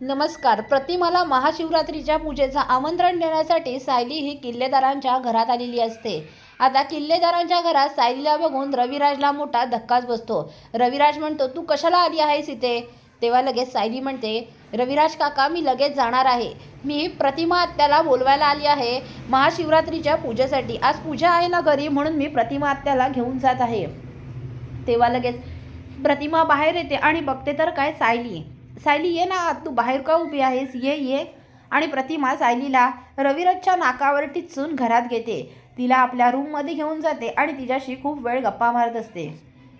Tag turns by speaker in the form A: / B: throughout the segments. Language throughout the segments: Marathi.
A: नमस्कार. प्रतिमाला महाशिवरात्रीच्या पूजेचं आमंत्रण देण्यासाठी सायली ही किल्लेदारांच्या घरात आलेली असते. आता किल्लेदारांच्या घरात सायलीला बघून रविराजला मोठा धक्काच बसतो. रविराज म्हणतो तू कशाला आली आहेस इथे? तेव्हा लगेच सायली म्हणते रविराज काका मी लगेच जाणार आहे. मी प्रतिमा आत्याला बोलवायला आली आहे महाशिवरात्रीच्या पूजेसाठी. आज पूजा आहे ना घरी म्हणून मी प्रतिमा आत्याला घेऊन जात आहे. तेव्हा लगेच प्रतिमा बाहेर येते आणि बघते तर काय सायली. सायली ये ना तू बाहेर का उभी आहेस? ये ये. आणि प्रतिमा सायलीला रविराजच्या नाकावर टिचून घरात घेते. तिला आपल्या रूममध्ये घेऊन जाते आणि तिच्याशी खूप वेळ गप्पा मारत असते.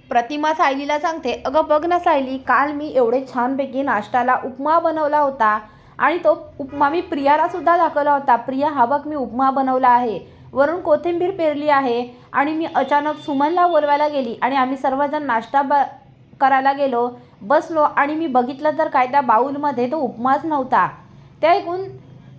A: प्रतिमा सायलीला सांगते अगं बघ ना सायली काल मी एवढे छानपैकी नाश्ताला उपमा बनवला होता आणि तो उपमा मी प्रियालासुद्धा दाखवला होता. प्रिया हा बघ मी उपमा बनवला आहे. वरून कोथिंबीर पेरली आहे आणि मी अचानक सुमनला बोलवायला गेली आणि आम्ही सर्वजण नाश्ता ब करायला गेलो बसलो आणि मी बघितलं तर काय त्या बाऊलमध्ये तो उपमाच नव्हता. ते ऐकून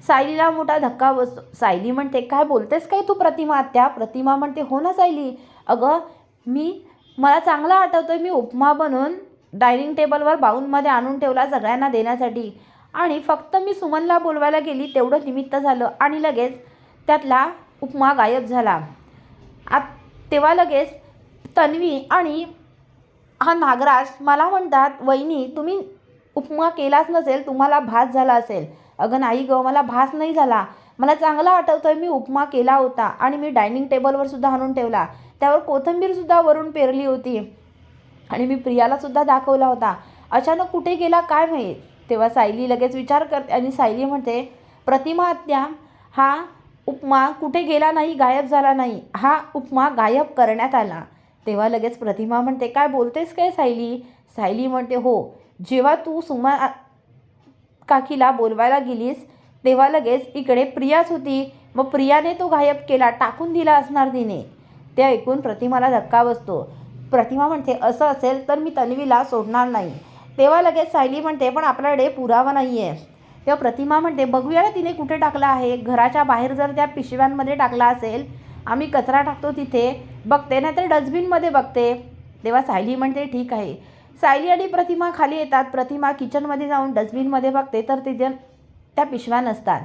A: सायलीला मोठा धक्का बसतो. सायली म्हणते काय बोलतेस काय तू प्रतिमा त्या प्रतिमा म्हणते हो ना सायली. अगं मी मला चांगलं आहे मी उपमा बनवून डायनिंग टेबलवर बाऊलमध्ये आणून ठेवला सगळ्यांना देण्यासाठी. आणि फक्त मी सुमनला बोलवायला गेली तेवढं निमित्त झालं आणि लगेच त्यातला उपमा गायब झाला. आत तेव्हा लगेच तन्वी आणि हा नागराज मला म्हणतात वहिनी तुम्ही उपमा केलाच नसेल तुम्हाला भास झाला असेल. अगं नाही गं मला भास नाही झाला. मला चांगला आठवतोय मी उपमा केला होता आणि मी डायनिंग टेबलवर सुद्धा आणून ठेवला. त्यावर कोथिंबीरसुद्धा वरून पेरली होती आणि मी प्रियालासुद्धा दाखवला होता. अचानक कुठे गेला काय माहीत? तेव्हा सायली लगेच विचार करते आणि सायली म्हणते प्रतिमा हत्या हा उपमा कुठे गेला नाही गायब झाला नाही. हा उपमा गायब करण्यात आला. तेव्हा लगेच प्रतिमा म्हणते काय बोलतेस काय सायली? सायली म्हणते हो जेव्हा तू सुमा काकीला बोलवायला गेलीस तेव्हा लगेच इकडे प्रियाच होती. मग प्रियाने तो गायब केला टाकून दिला असणार तिने. ते ऐकून प्रतिमाला धक्का बसतो. प्रतिमा म्हणते असं असेल तर मी तन्वीला सोडणार नाही. तेव्हा लगेच सायली म्हणते पण आपल्याकडे पुरावा नाही आहे तेव्हा प्रतिमा म्हणते बघूया ना तिने कुठे टाकला आहे? घराच्या बाहेर जर त्या पिशव्यांमध्ये टाकला असेल आम्ही कचरा टाकतो तिथे. बघते नाहीतर डस्टबिनमध्ये बघते. तेव्हा सायली म्हणते ठीक आहे. सायली आणि प्रतिमा खाली येतात. प्रतिमा किचनमध्ये जाऊन डस्टबिनमध्ये बघते तर तिथे त्या पिशव्या नसतात.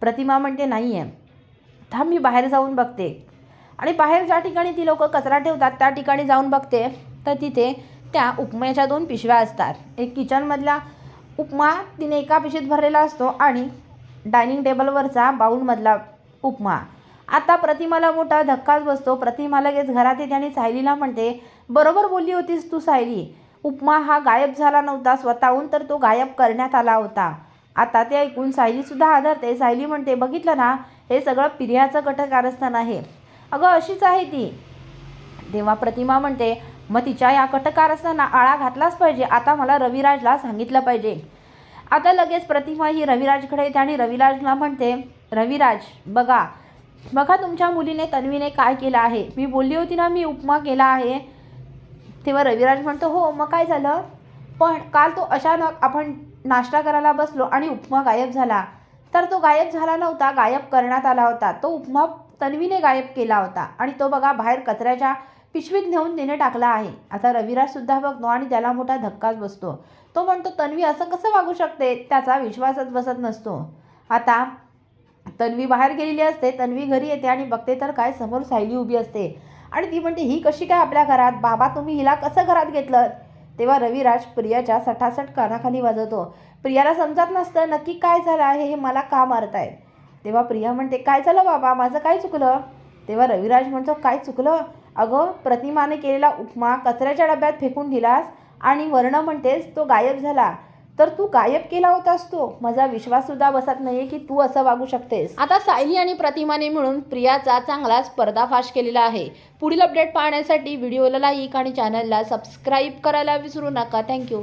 A: प्रतिमा म्हणते नाही आहे थांब मी बाहेर जाऊन बघते. आणि बाहेर ज्या ठिकाणी ती लोक कचरा ठेवतात त्या ठिकाणी जाऊन बघते तर तिथे त्या उपम्याच्या दोन पिशव्या असतात. एक किचनमधला उपमा तिने एका पिशवीत भरलेला असतो आणि डायनिंग टेबलवरचा बाऊलमधला उपमा. आता प्रतिमाला मोठा धक्काच बसतो. प्रतिमा लगेच घरात येते आणि सायलीला म्हणते बरोबर बोलली होतीस तू सायली. उपमा हा गायब झाला नव्हता. स्वतःहून तर तो गायब करण्यात आला होता. आता ते ऐकून सायलीसुद्धा आदरते. सायली म्हणते बघितलं ना हे सगळं पिर्याचं कटकारस्थान आहे. अगं अशीच आहे ती. तेव्हा प्रतिमा म्हणते मग तिच्या या कटकारस्थाना आळा घातलाच पाहिजे. आता मला रविराजला सांगितलं पाहिजे. आता लगेच प्रतिमा ही रविराजकडे येते आणि रविराजला म्हणते रविराज बघा बघा तुमच्या मुलीने तन्वीने काय केलं आहे. मी बोलली होती ना मी उपमा केला आहे. तेव्हा रविराज म्हणतो हो मग काय झालं? पण काल तो अचानक आपण नाश्ता करायला बसलो आणि उपमा गायब झाला. तर तो गायब झाला नव्हता गायब करण्यात आला होता. तो उपमा तन्वीने गायब केला होता आणि तो बघा बाहेर कचऱ्याच्या पिशवीत नेऊन तिने टाकला आहे. आता रविराजसुद्धा बघतो आणि त्याला मोठा धक्काच बसतो. तो म्हणतो तन्वी असं कसं वागू शकते? त्याचा विश्वासच बसत नसतो. आता तन्वी बाहेर गेलेली असते. तन्वी घरी येते आणि बघते तर काय समोर सायली उभी असते. आणि ती म्हणते ही कशी काय आपल्या घरात? बाबा तुम्ही हिला कसं घरात घेतलं? तेव्हा रविराज प्रियाच्या सटासट कानाखाली वाजवतो. प्रियाला समजत नसतं नक्की काय झालं आहे हे मला का मारतायत? तेव्हा प्रिया म्हणते काय झालं बाबा? माझं काय चुकलं? तेव्हा रविराज म्हणतो काय चुकलं? अगं प्रतिमाने केलेला उपमा कचऱ्याच्या डब्यात फेकून दिलास आणि वर्ण म्हणतेस तो गायब झाला. तर तू गायब केला होतास तो. माझा विश्वाससुद्धा बसत नाही की तू असं वागू शकतेस. आता सायली आणि प्रतिमाने मिळून प्रियाचा चांगलाच पर्दाफाश केलेला आहे. पुढील अपडेट पाहण्यासाठी व्हिडिओला लाईक आणि चॅनलला सबस्क्राईब करायला विसरू नका. थँक्यू